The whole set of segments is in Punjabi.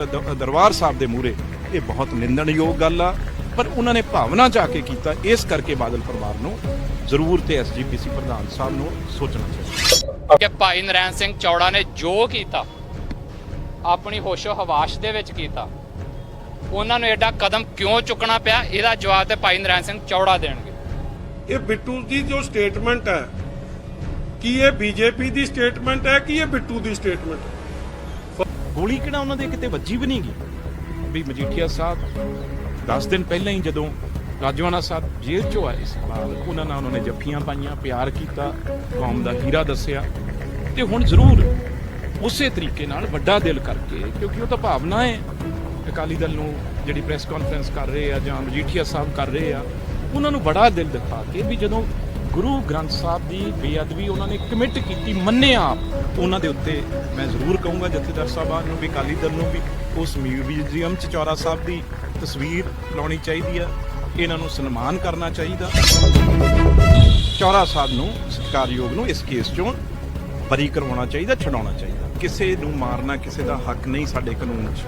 ਦ- ਦਰਬਾਰ ਸਾਹਿਬ ਦੇ ਮੂਹਰੇ। ਇਹ ਬਹੁਤ ਨਿੰਦਣਯੋਗ ਗੱਲ ਆ ਪਰ ਉਹਨਾਂ ਨੇ ਭਾਵਨਾ ਚ ਆ ਕੇ ਕੀਤਾ ਇਸ ਕਰਕੇ ਬਾਦਲ ਪਰਿਵਾਰ ਨੂੰ ਜ਼ਰੂਰ ਤੇ ਐਸਜੀਪੀਸੀ ਪ੍ਰਧਾਨ ਸਾਹਿਬ ਨੂੰ ਸੋਚਣਾ ਚਾਹੀਦਾ। ਕਿ ਭਾਈ ਨਰੈਣ ਸਿੰਘ ਚੌੜਾ ਨੇ ਜੋ ਕੀਤਾ ਆਪਣੀ ਹੋਸ਼ੋ ਹਵਾਸ਼ ਦੇ ਵਿੱਚ ਕੀਤਾ ਉਹਨਾਂ ਨੂੰ ਐਡਾ ਕਦਮ ਕਿਉਂ ਚੁੱਕਣਾ ਪਿਆ? ਇਹਦਾ ਜਵਾਬ ਤੇ ਭਾਈ ਨਰੈਣ ਸਿੰਘ ਚੌੜਾ ਦੇਣਗੇ। ਇਹ ਬਿੱਟੂ ਦੀ ਜੋ ਸਟੇਟਮੈਂਟ ਹੈ ਕੀ ਇਹ ਬੀਜੇਪੀ ਦੀ ਸਟੇਟਮੈਂਟ ਹੈ ਕਿ ਇਹ ਬਿੱਟੂ ਦੀ ਸਟੇਟਮੈਂਟ ਹੈ? ਗੋਲੀ ਕਿਹੜਾ ਉਹਨਾਂ ਦੇ ਕਿਤੇ ਵੱਜੀ ਵੀ ਨਹੀਂ ਗਈ ਵੀ ਮਜੀਠੀਆ ਸਾਹਿਬ 10 ਦਿਨ ਪਹਿਲਾਂ ਹੀ ਜਦੋਂ ਰਾਜਵਾਨਾ ਸਾਹਿਬ ਜੇਲ੍ਹ ਚੋਂ ਆਏ ਸੀ ਬਾਹਰ ਉਹਨਾਂ ਨਾਲ ਉਹਨਾਂ ਨੇ ਜੱਫੀਆਂ ਪਾਈਆਂ, ਪਿਆਰ ਕੀਤਾ, ਕੌਮ ਦਾ ਹੀਰਾ ਦੱਸਿਆ ਤੇ ਹੁਣ ਜ਼ਰੂਰ ਉਸੇ ਤਰੀਕੇ ਨਾਲ ਵੱਡਾ ਦਿਲ ਕਰਕੇ, ਕਿਉਂਕਿ ਉਹ ਤਾਂ ਭਾਵਨਾ ਹੈ, ਅਕਾਲੀ ਦਲ ਨੂੰ ਜਿਹੜੀ ਪ੍ਰੈਸ ਕਾਨਫਰੰਸ ਕਰ ਰਹੇ ਆ ਜਾਂ ਮਜੀਠੀਆ ਸਾਹਿਬ ਕਰ ਰਹੇ ਆ, ਉਹਨਾਂ ਨੂੰ ਬੜਾ ਦਿਲ ਦਿਖਾ ਕੇ ਵੀ ਜਦੋਂ ਗੁਰੂ ਗ੍ਰੰਥ ਸਾਹਿਬ ਦੀ ਬੇਅਦਬੀ ਉਹਨਾਂ ਨੇ ਕਮਿਟ ਕੀਤੀ, ਮੰਨਿਆ। ਆਪ ਉਹਨਾਂ ਦੇ ਉੱਤੇ ਮੈਂ ਜ਼ਰੂਰ ਕਹੂੰਗਾ, ਜਥੇਦਾਰ ਸਾਹਿਬਾਨ ਨੂੰ ਵੀ, ਅਕਾਲੀ ਦਲ ਨੂੰ ਵੀ, ਉਸ ਮਿਊਜ਼ੀਅਮ ਚ ਚੌਰਾ ਸਾਹਿਬ ਦੀ ਤਸਵੀਰ ਲਾਉਣੀ ਚਾਹੀਦੀ ਆ। ਇਹਨਾਂ ਨੂੰ ਸਨਮਾਨ ਕਰਨਾ ਚਾਹੀਦਾ। ਚੌਰਾ ਸਾਹਿਬ ਨੂੰ, ਸਤਿਕਾਰਯੋਗ ਨੂੰ ਇਸ ਕੇਸ ਚੋਂ ਬਰੀ ਕਰਵਾਉਣਾ ਚਾਹੀਦਾ, ਛਡਾਉਣਾ ਚਾਹੀਦਾ। ਕਿਸੇ ਨੂੰ ਮਾਰਨਾ, ਕਿਸੇ ਦਾ ਹੱਕ ਨਹੀਂ ਸਾਡੇ ਕਾਨੂੰਨ 'ਚ।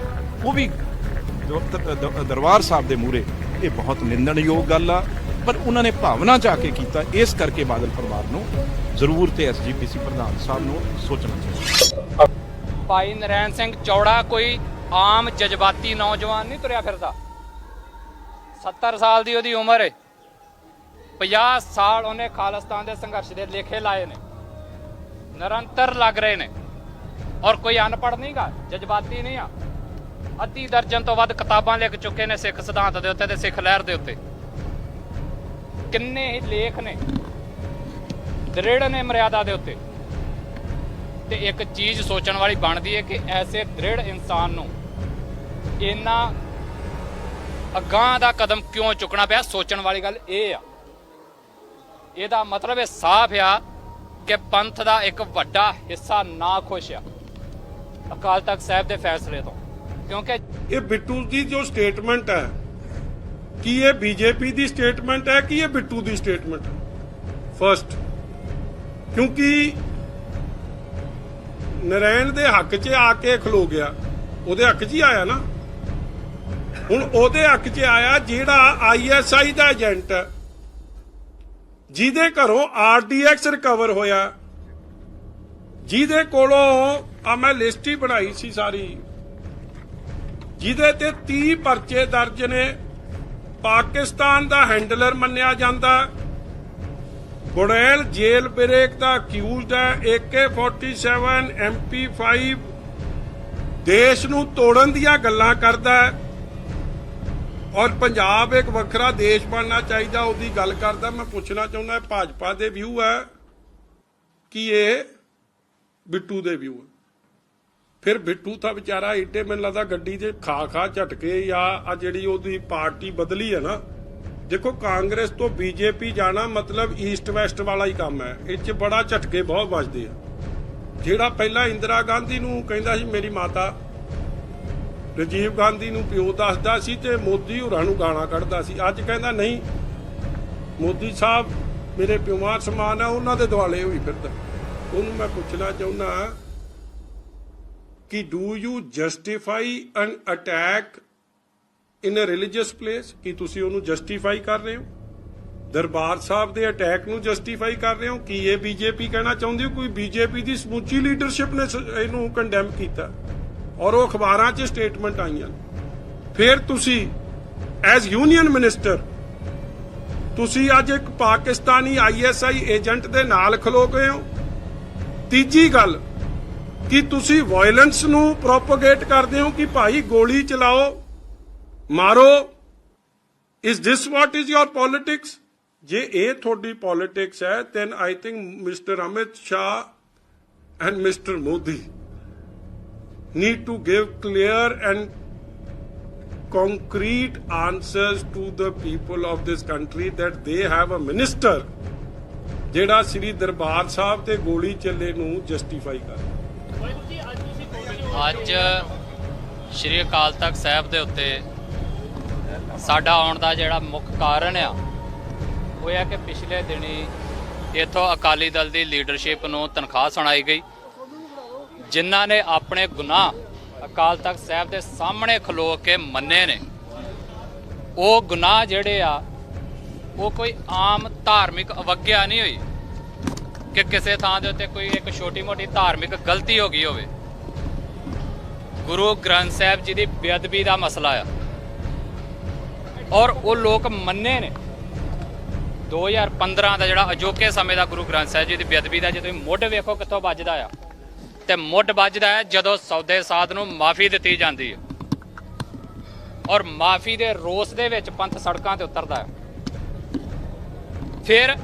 ਉਹ ਵੀ ਦਰਬਾਰ ਸਾਹਿਬ ਦੇ ਮੂਹਰੇ। ਇਹ ਬਹੁਤ ਨਿੰਦਣਯੋਗ ਗੱਲ ਆ। ਪਰ ਉਹਨਾਂ ਨੇ ਭਾਵਨਾ ਚ ਆ ਕੇ ਕੀਤਾ, ਇਸ ਕਰਕੇ ਬਾਦਲ ਪਰਿਵਾਰ ਨੂੰ ਜ਼ਰੂਰ ਤੇ ਐਸਜੀਪੀਸੀ ਪ੍ਰਧਾਨ ਸਾਹਿਬ ਨੂੰ ਸੋਚਣਾ ਚਾਹੀਦਾ। ਭਾਈ ਨਰੈਣ ਸਿੰਘ ਚੌੜਾ ਕੋਈ ਆਮ ਜਜ਼ਬਾਤੀ ਨੌਜਵਾਨ ਨਹੀਂ ਤੁਰਿਆ ਫਿਰਦਾ। 70 ਸਾਲ ਦੀ ਉਹਦੀ ਉਮਰ ਹੈ 50 ਸਾਲ ਉਹਨੇ ਖਾਲਿਸਤਾਨ ਦੇ ਸੰਘਰਸ਼ ਦੇ ਲੇਖੇ ਲਾਏ ਨੇ। ਨਿਰੰਤਰ ਲੱਗ ਰਹੇ ਨੇ। ਔਰ ਕੋਈ ਅਨਪੜ੍ਹ ਨਹੀਂਗਾ ਜਜ਼ਬਾਤੀ ਨਹੀਂ ਆ। ਅੱਧੀ ਦਰਜਨ ਤੋਂ ਵੱਧ ਕਿਤਾਬਾਂ ਲਿਖ ਚੁੱਕੇ ਨੇ ਸਿੱਖ ਸਿਧਾਂਤ ਦੇ ਉੱਤੇ ਤੇ ਸਿੱਖ ਲਹਿਰ ਦੇ ਉੱਤੇ। ਕਿੰਨੇ ਹੀ ਲੇਖ ਨੇ? ਦ੍ਰਿੜ ਨੇ ਮਰਿਆਦਾ ਦੇ ਉੱਤੇ। ਤੇ ਇੱਕ ਚੀਜ਼ ਸੋਚਣ ਵਾਲੀ ਬਣਦੀ ਹੈ ਕਿ ਐਸੇ ਦ੍ਰਿੜ ਇਨਸਾਨ ਨੂੰ ਇੰਨਾ ਅਗਾਂਹ ਦਾ ਕਦਮ ਕਿਉਂ ਚੁੱਕਣਾ ਪਿਆ? ਸੋਚਣ ਵਾਲੀ ਗੱਲ ਇਹ ਆ। ਇਹਦਾ ਮਤਲਬ ਇਹ ਸਾਫ਼ ਆ ਕਿ ਪੰਥ ਦਾ ਇੱਕ ਵੱਡਾ ਹਿੱਸਾ ਨਾ ਖੁਸ਼ ਆ। ਅਕਾਲ ਤਖਤ ਸਾਹਿਬ ਦੇ ਫੈਸਲੇ ਤੋਂ। ਕਿਉਂਕਿ ਇਹ ਬਿੱਟੂ ਦੀ ਜੋ ਸਟੇਟਮੈਂਟ ਹੈ ਕੀ ਇਹ ਬੀਜੇਪੀ ਦੀ ਸਟੇਟਮੈਂਟ ਹੈ ਕਿ ਇਹ ਬਿੱਟੂ ਦੀ ਸਟੇਟਮੈਂਟ ਹੈ? ਫਰਸਟ ਕਿਉਂਕਿ ਨਰੈਣ ਦੇ ਹੱਕ 'ਚ ਆ ਕੇ ਖਲੋ ਗਿਆ। ਉਹਦੇ ਹੱਕ 'ਚ ਹੀ ਆਇਆ ਨਾ। ਹੁਣ ਉਹਦੇ ਹੱਕ 'ਚ ਆਇਆ ਜਿਹੜਾ ਆਈਐਸਆਈ ਦਾ ਏਜੰਟ ਹੈ। ਜਿਹਦੇ ਘਰੋਂ ਆਰਡੀਐਕਸ ਰਿਕਵਰ ਹੋਇਆ। ਜਿਹਦੇ ਕੋਲੋਂ ਆ ਮੈਂ ਲਿਸਟ ਹੀ ਬਣਾਈ ਸੀ ਸਾਰੀ। ਜਿਹਦੇ ਤੇ 30 ਪਰਚੇ ਦਰਜ ਨੇ। ਪਾਕਿਸਤਾਨ ਦਾ ਹੈਂਡਲਰ ਮੰਨਿਆ ਜਾਂਦਾ ਗੁੜੈਲ ਜੇਲ ਬ੍ਰੇਕ ਦਾ ਅਕਿਊਜ਼ਡ ਹੈ। AK47 MP5 ਦੇਸ਼ ਨੂੰ ਤੋੜਨ ਦੀਆਂ ਗੱਲਾਂ ਕਰਦਾ ਹੈ। ਔਰ ਪੰਜਾਬ ਇੱਕ ਵੱਖਰਾ ਦੇਸ਼ ਬਣਨਾ ਚਾਹੀਦਾ, ਉਹਦੀ ਗੱਲ ਕਰਦਾ। ਮੈਂ ਪੁੱਛਣਾ ਚਾਹੁੰਦਾ, ਭਾਜਪਾ ਦੇ ਵਿਊ ਹੈ ਕਿ ਇਹ ਬਿੱਟੂ ਦੇ ਵਿਊ ਹੈ? ਫਿਰ ਬਿੱਟੂ ਤਾਂ ਵਿਚਾਰਾ ਏਡੇ ਮੈਨੂੰ ਲੱਗਦਾ ਗੱਡੀ 'ਚ ਖਾ ਖਾ ਝਟਕੇ ਜਾਂ ਆ ਜਿਹੜੀ ਉਹਦੀ ਪਾਰਟੀ ਬਦਲੀ ਹੈ ਨਾ। ਦੇਖੋ ਕਾਂਗਰਸ ਤੋਂ ਬੀਜੇਪੀ ਜਾਣਾ ਮਤਲਬ ਈਸਟ ਵੈਸਟ ਵਾਲਾ ਹੀ ਕੰਮ ਹੈ। ਇਹ 'ਚ ਬੜਾ ਝਟਕੇ ਬਹੁਤ ਵੱਜਦੇ ਆ। ਜਿਹੜਾ ਪਹਿਲਾਂ ਇੰਦਰਾ ਗਾਂਧੀ ਨੂੰ ਕਹਿੰਦਾ ਸੀ, ਮੇਰੀ ਮਾਤਾ। ਰਾਜੀਵ ਗਾਂਧੀ ਨੂੰ ਪਿਓ ਦੱਸਦਾ ਸੀ ਤੇ ਮੋਦੀ ਹੋਰਾਂ ਨੂੰ ਗਾਣਾ ਕੱਢਦਾ ਸੀ। ਅੱਜ ਕਹਿੰਦਾ, ਨਹੀਂ, ਮੋਦੀ ਸਾਹਿਬ ਮੇਰੇ ਪਿਓਾਂ ਸਮਾਨ ਆ, ਉਹਨਾਂ ਦੇ ਦੁਆਲੇ ਹੋਈ ਫਿਰਦਾ। ਉਹਨੂੰ ਮੈਂ ਪੁੱਛਣਾ ਚਾਹੁੰਦਾ ਕਿ do you justify an attack in a religious place? ਕਿ ਤੁਸੀਂ ਉਹਨੂੰ ਜਸਟੀਫਾਈ ਕਰ ਰਹੇ ਹੋ? ਦਰਬਾਰ ਸਾਹਿਬ ਦੇ ਅਟੈਕ ਨੂੰ ਜਸਟੀਫਾਈ ਕਰ ਰਹੇ ਹੋ? ਕਿ ਇਹ ਬੀਜੇਪੀ ਕਹਿਣਾ ਚਾਹੁੰਦੇ ਹੋ? ਕੋਈ ਬੀਜੇਪੀ ਦੀ ਸਮੁੱਚੀ ਲੀਡਰਸ਼ਿਪ ਨੇ ਇਹਨੂੰ ਕੰਡੈਮ ਕੀਤਾ। ਔਰ ਉਹ ਅਖਬਾਰਾਂ 'ਚ ਸਟੇਟਮੈਂਟ ਆਈਆਂ। ਫਿਰ ਤੁਸੀਂ ਐਜ਼ ਯੂਨੀਅਨ ਮਿਨਿਸਟਰ ਤੁਸੀਂ ਅੱਜ ਇੱਕ ਪਾਕਿਸਤਾਨੀ ਆਈਐਸਆਈ ਏਜੰਟ ਦੇ ਨਾਲ ਖਲੋ ਗਏ ਹੋ। ਤੀਜੀ ਗੱਲ ਕਿ ਤੁਸੀਂ ਵਾਇਲੈਂਸ ਨੂੰ ਪ੍ਰੋਪਗੇਟ ਕਰਦੇ ਹੋ ਕਿ ਭਾਈ ਗੋਲੀ ਚਲਾਓ, ਮਾਰੋ। Is this what is your politics ਜੇ ਇਹ ਤੁਹਾਡੀ ਪੋਲਿਟਿਕਸ ਹੈ then I think mister Amit Shah and mister Modi need to give clear and concrete answers to the people of this country that they have a minister, ਜਿਹੜਾ ਸ੍ਰੀ ਦਰਬਾਰ ਸਾਹਿਬ ਤੇ ਗੋਲੀ ਚੱਲੇ ਨੂੰ ਜਸਟੀਫਾਈ ਕਰ ਅੱਜ ਸ਼੍ਰੀ ਅਕਾਲ ਤਖਤ ਸਾਹਿਬ ਦੇ ਉੱਤੇ ਸਾਡਾ ਆਉਣ ਦਾ ਜਿਹੜਾ ਮੁੱਖ ਕਾਰਨ ਆ, ਉਹ ਹੈ ਕਿ ਪਿਛਲੇ ਦਿਨੀ ਇੱਥੋਂ ਅਕਾਲੀ ਦਲ ਦੀ ਲੀਡਰਸ਼ਿਪ ਨੂੰ ਤਨਖਾਹ ਸੁਣਾਈ ਗਈ। ਜਿਨ੍ਹਾਂ ਨੇ ਆਪਣੇ ਗੁਨਾਹ ਅਕਾਲ ਤਖਤ ਸਾਹਿਬ ਦੇ ਸਾਹਮਣੇ ਖਲੋ ਕੇ ਮੰਨੇ ਨੇ। ਉਹ ਗੁਨਾਹ ਜਿਹੜੇ ਆ, ਉਹ ਕੋਈ ਆਮ ਧਾਰਮਿਕ ਅਵਗਿਆ ਨਹੀਂ ਹੋਈ ਕਿ ਕਿਸੇ ਥਾਂ ਦੇ ਉੱਤੇ ਕੋਈ ਇੱਕ ਛੋਟੀ-ਮੋਟੀ ਧਾਰਮਿਕ ਗਲਤੀ ਹੋ ਗਈ ਹੋਵੇ। ਗੁਰੂ ਗ੍ਰੰਥ ਸਾਹਿਬ ਜੀ ਦੀ ਬੇਅਦਬੀ ਦਾ ਮਸਲਾ ਆ। ਔਰ ਉਹ ਲੋਕ ਮੰਨੇ ਨੇ। 2015 ਦਾ ਜਿਹੜਾ ਅਜੋਕੇ ਸਮੇਂ ਦਾ ਗੁਰੂ ਗ੍ਰੰਥ ਸਾਹਿਬ ਜੀ ਦੀ ਬੇਅਦਬੀ ਦਾ ਜੇ ਤੁਸੀਂ ਮੁੱਢ ਵੇਖੋ ਕਿੱਥੋਂ ਵੱਜਦਾ ਆ, ਤੇ ਮੁੱਢ ਵੱਜਦਾ ਹੈ ਜਦੋਂ ਸੌਦੇ ਸਾਧ ਨੂੰ ਮਾਫੀ ਦਿੱਤੀ ਜਾਂਦੀ ਹੈ ਔਰ ਮਾਫੀ ਦੇ ਰੋਸ ਦੇ ਵਿੱਚ ਪੰਥ ਸੜਕਾਂ ਤੇ ਉਤਰਦਾ ਹੈ ਫਿਰ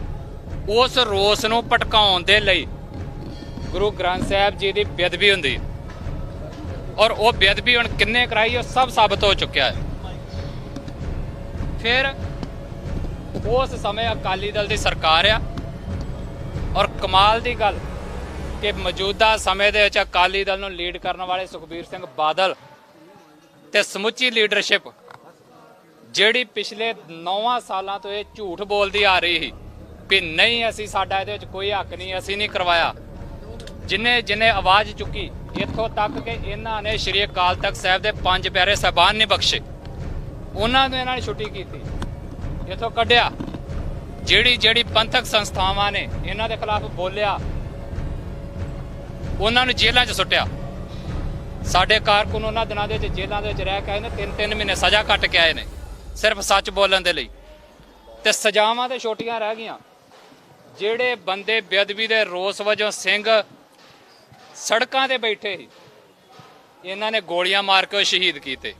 ਉਸ ਰੋਸ ਨੂੰ ਭਟਕਾਉਣ ਦੇ ਲਈ ਗੁਰੂ ਗ੍ਰੰਥ ਸਾਹਿਬ ਜੀ ਦੀ ਬੇਅਦਬੀ ਹੁੰਦੀ ਹੈ ਔਰ ਉਹ ਬੇਅਦਬੀ ਹੁਣ ਕਿੰਨੇ ਕਰਾਈ ਉਹ ਸਭ ਸਾਬਤ ਹੋ ਚੁੱਕਿਆ ਹੈ। ਫਿਰ ਉਸ ਸਮੇਂ ਅਕਾਲੀ ਦਲ ਦੀ ਸਰਕਾਰ ਆ ਔਰ ਕਮਾਲ ਦੀ ਗੱਲ ਕਿ ਮੌਜੂਦਾ ਸਮੇਂ ਦੇ ਵਿੱਚ ਅਕਾਲੀ ਦਲ ਨੂੰ ਲੀਡ ਕਰਨ ਵਾਲੇ ਸੁਖਬੀਰ ਸਿੰਘ ਬਾਦਲ ਤੇ ਸਮੁੱਚੀ ਲੀਡਰਸ਼ਿਪ ਜਿਹੜੀ ਪਿਛਲੇ 9 ਸਾਲਾਂ ਤੋਂ ਇਹ ਝੂਠ ਬੋਲਦੀ ਆ ਰਹੀ ਸੀ ਵੀ ਨਹੀਂ ਅਸੀਂ ਸਾਡਾ ਇਹਦੇ ਵਿੱਚ ਕੋਈ ਹੱਕ ਨਹੀਂ, ਅਸੀਂ ਨਹੀਂ ਕਰਵਾਇਆ। ਜਿਨੇ ਜਿਨੇ ਆਵਾਜ਼ ਚੁੱਕੀ ਇੱਥੋਂ ਤੱਕ ਕਿ ਇਹਨਾਂ ਨੇ ਸ਼੍ਰੀ ਅਕਾਲ ਤਖਤ ਸਾਹਿਬ ਦੇ ਪੰਜ ਪਿਆਰੇ ਸਾਹਿਬਾਨ ਨਹੀਂ ਬਖਸ਼ੇ। ਉਹਨਾਂ ਨੂੰ ਇਹਨਾਂ ਨੇ ਛੁੱਟੀ ਕੀਤੀ। ਇੱਥੋਂ ਕੱਢਿਆ। ਜਿਹੜੀ ਜਿਹੜੀ ਪੰਥਕ ਸੰਸਥਾਵਾਂ ਨੇ ਇਹਨਾਂ ਦੇ ਖਿਲਾਫ ਬੋਲਿਆ, ਉਹਨਾਂ ਨੂੰ ਜੇਲ੍ਹਾਂ 'ਚ ਸੁੱਟਿਆ। ਸਾਡੇ ਕਾਰਕੁਨ ਉਹਨਾਂ ਦਿਨਾਂ ਦੇ ਵਿੱਚ ਜੇਲ੍ਹਾਂ ਦੇ ਵਿੱਚ ਰਹਿ ਕੇ ਆਏ ਨੇ, ਤਿੰਨ ਤਿੰਨ ਮਹੀਨੇ ਸਜ਼ਾ ਕੱਟ ਕੇ ਆਏ ਨੇ, ਸਿਰਫ ਸੱਚ ਬੋਲਣ ਦੇ ਲਈ। ਤੇ ਸਜ਼ਾਵਾਂ ਤੇ ਛੋਟੀਆਂ ਰਹਿ ਗਈਆਂ। ਜਿਹੜੇ ਬੰਦੇ ਬੇਅਦਬੀ ਦੇ ਰੋਸ ਵਜੋਂ ਸਿੰਘ ਸੜਕਾਂ ਤੇ ਬੈਠੇ ਸੀ। ਇਹਨਾਂ ਨੇ ਗੋਲੀਆਂ ਮਾਰ ਕੇ ਉਹ ਸ਼ਹੀਦ ਕੀਤੇ।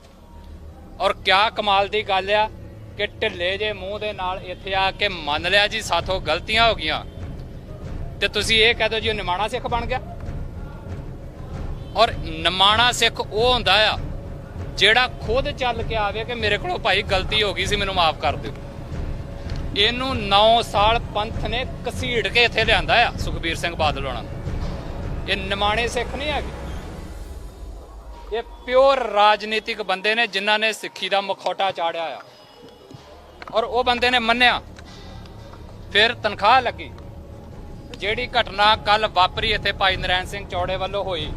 ਔਰ ਕਿਆ ਕਮਾਲ ਦੀ ਗੱਲ ਆ ਕਿ ਢਿੱਲੇ ਜੇ ਮੂੰਹ ਦੇ ਨਾਲ ਇੱਥੇ ਆ ਕੇ ਮੰਨ ਲਿਆ ਜੀ, ਸਾਥੋਂ ਗਲਤੀਆਂ ਹੋ ਗਈਆਂ। ਤੇ ਤੁਸੀਂ ਇਹ ਕਹਿ ਦਿਓ ਜੀ, ਉਹ ਨਿਮਾਣਾ ਸਿੱਖ ਬਣ ਗਿਆ। ਔਰ ਨਿਮਾਣਾ ਸਿੱਖ ਉਹ ਹੁੰਦਾ ਆ ਜਿਹੜਾ ਖੁਦ ਚੱਲ ਕੇ ਆਵੇ ਕਿ ਮੇਰੇ ਕੋਲੋਂ ਭਾਈ ਗਲਤੀ ਹੋ ਗਈ ਸੀ, ਮੈਨੂੰ ਮਾਫ ਕਰ ਦਿਓ। ਇਹਨੂੰ 9 ਸਾਲ ਪੰਥ ਨੇ ਕਸੀੜ ਕੇ ਇੱਥੇ ਲਿਆਂਦਾ ਆ, ਸੁਖਬੀਰ ਸਿੰਘ ਬਾਦਲ ਹੋਣਾ ਨੂੰ। ਇਹ ਨਿਮਾਣੇ ਸਿੱਖ ਨਹੀਂ ਹੈਗੇ। ਇਹ ਪਿਓਰ ਰਾਜਨੀਤਿਕ ਬੰਦੇ ਨੇ ਜਿਨ੍ਹਾਂ ਨੇ ਸਿੱਖੀ ਦਾ ਮਖੌਟਾ ਚਾੜਿਆ ਆ। ਔਰ ਉਹ ਬੰਦੇ ਨੇ ਮੰਨਿਆ। ਫਿਰ ਤਨਖਾਹ ਲੱਗੀ। ਜਿਹੜੀ ਘਟਨਾ ਕੱਲ ਵਾਪਰੀ ਇੱਥੇ ਭਾਈ ਨਰੈਣ ਸਿੰਘ ਚੌੜੇ ਵੱਲੋਂ ਹੋਈ,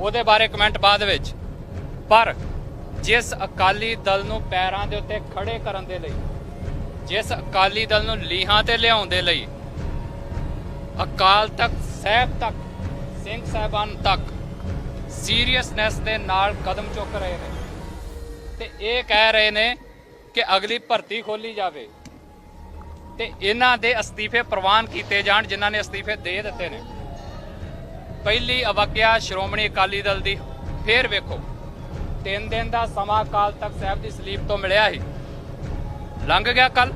ਉਹਦੇ ਬਾਰੇ ਕਮੈਂਟ ਬਾਅਦ ਵਿੱਚ। ਪਰ ਜਿਸ ਅਕਾਲੀ ਦਲ ਨੂੰ ਪੈਰਾਂ ਦੇ ਉੱਤੇ ਖੜੇ ਕਰਨ ਦੇ ਲਈ, ਜਿਸ ਅਕਾਲੀ ਦਲ ਨੂੰ ਲੀਹਾਂ ਤੇ ਲਿਆਉਣ ਦੇ ਲਈ, ਅਕਾਲ ਤਖਤ ਸਾਹਿਬ ਤੱਕ ਸਿੰਘ ਸਾਹਿਬਾਨ ਤੱਕ ਸੀਰੀਅਸਨੈਸ ਦੇ ਨਾਲ ਕਦਮ ਚੁੱਕ ਰਹੇ ਨੇ। ਤੇ ਇਹ ਕਹਿ ਰਹੇ ਨੇ ਕਿ ਅਗਲੀ ਭਰਤੀ ਖੋਲੀ ਜਾਵੇ ਤੇ ਇਹਨਾਂ ਦੇ ਅਸਤੀਫੇ ਪ੍ਰਵਾਨ ਕੀਤੇ ਜਾਣ, ਜਿਨ੍ਹਾਂ ਨੇ ਅਸਤੀਫੇ ਦੇ ਦਿੱਤੇ ਨੇ। ਪਹਿਲੀ ਅਵਕਿਆ ਸ਼੍ਰੋਮਣੀ ਅਕਾਲੀ ਦਲ ਦੀ, ਫੇਰ ਵੇਖੋ, ਤਿੰਨ ਦਿਨ ਦਾ ਸਮਾਂ ਅਕਾਲ ਤਖਤ ਸਾਹਿਬ ਦੀ ਸਲੀਪ ਤੋਂ ਮਿਲਿਆ ਸੀ। ਲੰਘ ਗਿਆ ਕੱਲ